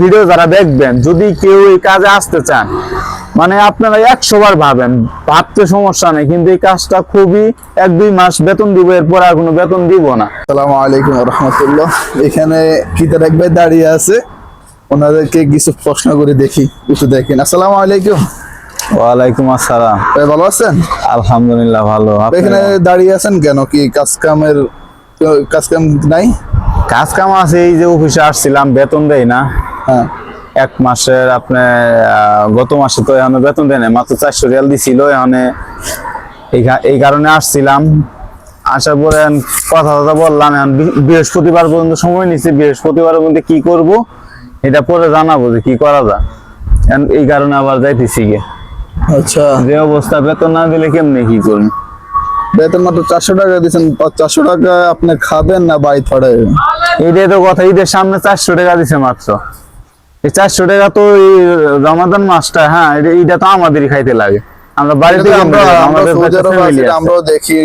Video যারা দেখবেন যদি কেউ এই কাজে আসতে চান মানে আপনারা একশো বার ভাবেন ভাবতে সমস্যা নেই কিন্তু এই কাজটা খুবই এক দুই মাস বেতন দিব এরপর আর কোনো বেতন দিব না। আসসালামু আলাইকুম রহমতুল্লাহ। এখানে কিতার এক ভাই দাঁড়িয়ে আছে ওনাদেরকে কিছু প্রশ্ন করে দেখি একটু দেখেন। আসসালামু আলাইকুম। ওয়ালাইকুম আসসালাম। ভাই ভালো আছেন? আলহামদুলিল্লাহ ভালো। এখানে দাঁড়িয়ে আছেন কেন? কি কাজ কামের কাজ কাম নাই? কাজ কাম আছে এই যে অফিসে আসছিলাম বেতন দেয় না। হ্যাঁ। এক মাসের আপনার আহ, গত মাসে তো এখানে বেতন দেয় মাত্র চারশো রিয়াল দিছিল এখানে এই কারণে আসছিলাম। আসার পরে কথা কথা বললাম এখন বৃহস্পতিবার পর্যন্ত সময় নিচ্ছি বৃহস্পতিবার পর্যন্ত কি করব এটা পরে জানাব যে কি করা যায়। এখন এই কারণে আবার যাইতেছি গে আচ্ছা। যে অবস্থা বেতন না দিলে কেমনে কি করব? বেতন মাত্র চারশো টাকা দিচ্ছেন চারশো টাকা আপনি খাবেন না বাই ফাড়াই এইটাই তো কথা ঈদের সামনে চারশো টাকা দিছে মাত্র। এই চারশো টাকা তো এই রমাদান মাসটা হ্যাঁ এটা- তো আমাদেরই খাইতে লাগে। আমরা বাড়িতে। আমরাও দেখি।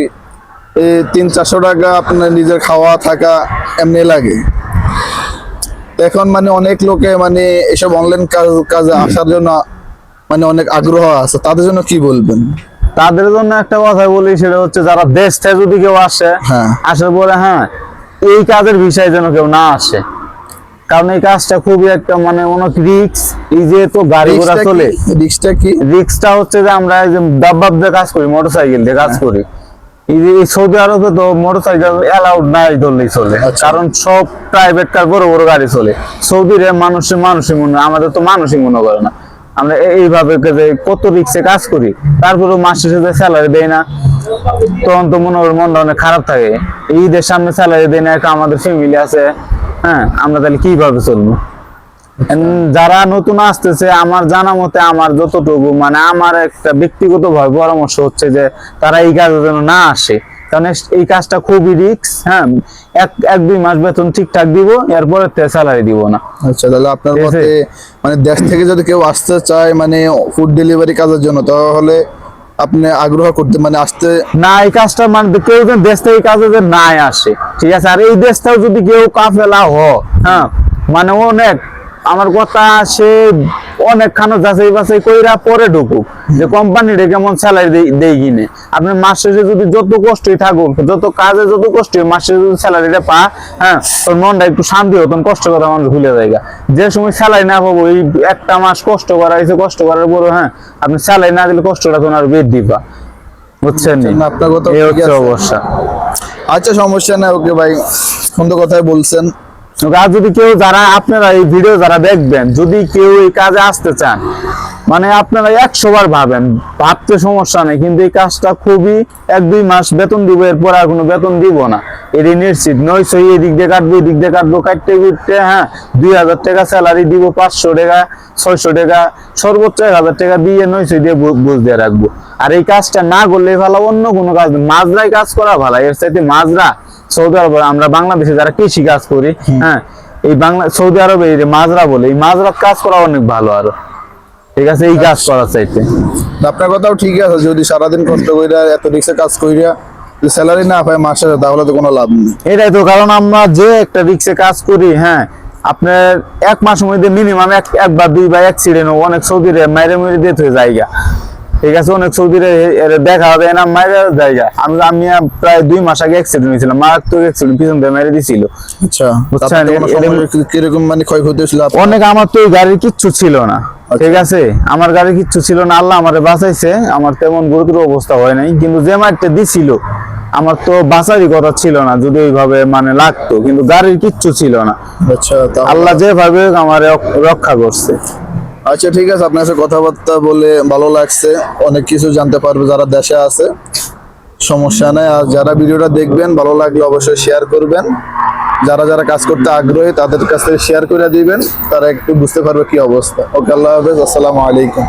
তিন চারশো টাকা আপনার নিজের খাওয়া থাকা এমনি লাগে। এখন মানে অনেক লোকে মানে এসব অনলাইন কাজ কাজে আসার জন্য মানে অনেক আগ্রহ আছে। তাদের জন্য কি বলবেন? তাদের জন্য একটা কথা বলি সেটা হচ্ছে যারা দেশ থেকে যদি কেউ আসে হ্যাঁ। আসার পরে হ্যাঁ এই কাজের বিষয়ে যেন কেউ না আসে। কারণ এই কাজটা খুবই একটা মানে অনেক রিক্স এই যে তো গাড়ি ঘোড়া চলে রিক্সটা কি? রিক্সটা হচ্ছে যে আমরা ডাব্বাব দিয়ে কাজ করি মোটরসাইকেল দিয়ে কাজ করি। এই যে সৌদি আরবে তো মোটরসাইকেল অ্যালাউড নাই ধরলেই চলে আচ্ছা। কারণ সব প্রাইভেট কার বড় বড় গাড়ি চলে। সৌদির মানুষে মানুষই মনে আমাদের তো মানুষই মনে করে না। আমরা এইভাবে যে কত রিক্সে কাজ করি তারপরে মাস শেষে স্যালারি দেয় না। তখন তো মনে হয় মনটা অনেক খারাপ থাকে। ঈদের সামনে স্যালারি দেয় না একটা আমাদের ফ্যামিলি আছে। হ্যাঁ আমরা তাহলে কীভাবে চলবো? যারা নতুন আসতেছে আমার জানা মতে আমার যতটুকু মানে আমার একটা ব্যক্তিগত ভাবে পরামর্শ হচ্ছে যে তারা এই কাজে যেন না আসে। কারণ এই কাজটা খুবই রিক্স হ্যাঁ এক এক দুই মাস বেতন ঠিকঠাক দিব এরপরে স্যালারি দিব না। আচ্ছা তাহলে আপনার মতে মানে দেশ থেকে যদি কেউ আসতে চায় মানে ফুড ডেলিভারি কাজের জন্য তাহলে আপনি আগ্রহ করতে মানে আসতে না, এই কাজটা মানে কেউ যেন দেশ থেকে কাজ যে নাই আসে, ঠিক আছে? আর এই দেশটাও যদি কেউ কাফেলা হ হ্যাঁ? মানে অনেক, আমার কথা সে অনেক খানো যাচাই বাছাই কইরা পরে ঢুকুক। যে কোম্পানিটা কেমন স্যালারি দেই কিনে। আপনি মাস শেষে যদি যত কষ্টই থাকুক যত কাজে যত কষ্ট মাস শেষে যদি স্যালারিটা পা হ্যাঁ তোর মনটা একটু শান্তি হতো কষ্ট করা মানুষ ভুলে যায়গা যে সময় স্যালারি না পাবো এই একটা মাস কষ্ট করা হয়েছে কষ্ট করার পরে হ্যাঁ আপনি স্যালারি না দিলে কষ্টটা আর বৃদ্ধি পা বুঝছেন নি? আপনার কথা এই হচ্ছে অবস্থা। আচ্ছা সমস্যা নাই ওকে ভাই সুন্দর কথাই বলছেন। আর যদি কেউ যারা, আপনারা এই ভিডিও যারা দেখবেন, যদি কেউ এই কাজে আসতে চান মানে আপনারা একশো বার ভাবেন, ভাবতে সমস্যা নেই, কিন্তু এই কাজটা খুবই এক দুই মাস বেতন দিব, এরপর আর কোনো বেতন দিব না এটি নিশ্চিত নয়শো এদিক দিয়ে কাটবো এদিক দিয়ে কাটবো, কাটতে কুটতে হ্যাঁ দুই হাজার টাকা স্যালারি দিব, পাঁচশো টাকা, ছয়শো টাকা, সর্বোচ্চ এক হাজার টাকা দিয়ে নয়শো দিয়ে বুঝ দিয়ে রাখব আর এই কাজটা না করলে ভালো অন্য কোনো কাজ নেই। মাজরাই কাজ করা ভালো, এর চাইতে মাজরা সৌদি আরবে আমরা বাংলাদেশে যারা কৃষি কাজ করি হ্যাঁ এই বাংলা সৌদি আরবে এই মাজরা বলে এই মাজরা কাজ করা অনেক ভালো আরও। ঠিক আছে এই কাজ করার চাইতে। আপনার কথাও ঠিক আছে যদি সারাদিন কষ্ট কইরা এত রিক্সে কাজ কইরা স্যালারি না পায় মাসে তাহলে তো কোনো লাভ নেই। এটাই তো কারণ আমরা যে একটা রিক্সে কাজ করি হ্যাঁ আপনার এক মাসের মধ্যে মিনিমাম এক একবার দুইবার অ্যাক্সিডেন্ট অনেক সৌদিরে মাইরে মেরে দিয়ে হয়ে জায়গা ঠিক আছে অনেক এর দেখা হবে না মাইরে জায়গা। আমি আমি প্রায় দুই মাস আগে অ্যাক্সিডেন্ট হয়েছিলাম মারাত্মক অ্যাক্সিডেন্ট পিছন দিয়ে মেরে দিছিল। আচ্ছা কীরকম মানে ক্ষয়ক্ষতি হয়েছিল অনেক আমার তো গাড়ির কিচ্ছু ছিল না ঠিক আছে? আমার গাড়ি কিচ্ছু ছিল না আল্লাহ আমারে বাঁচাইছে। আমার তেমন গুরুতর অবস্থা হয় নাই কিন্তু যে মারটা দিছিল আমার তো বাঁচারই কথা ছিল না যদি ওইভাবে মানে লাগতো কিন্তু গাড়ির কিচ্ছু ছিল না। আচ্ছা আল্লাহ যেভাবে আমার রক্ষা করছে। আচ্ছা ঠিক আছে, আপনার সাথে কথাবার্তা বলে ভালো লাগছে। অনেক কিছু জানতে পারবে যারা দেশে আছে। সমস্যা নেই। আর যারা ভিডিওটা দেখবেন, ভালো লাগলে অবশ্যই শেয়ার করবেন। যারা যারা কাজ করতে আগ্রহী, তাদের কাছ থেকে শেয়ার করে দিবেন। তারা একটু বুঝতে পারবে কি অবস্থা। ওকে, আল্লাহ হাফেজ। আসসালামু আলাইকুম।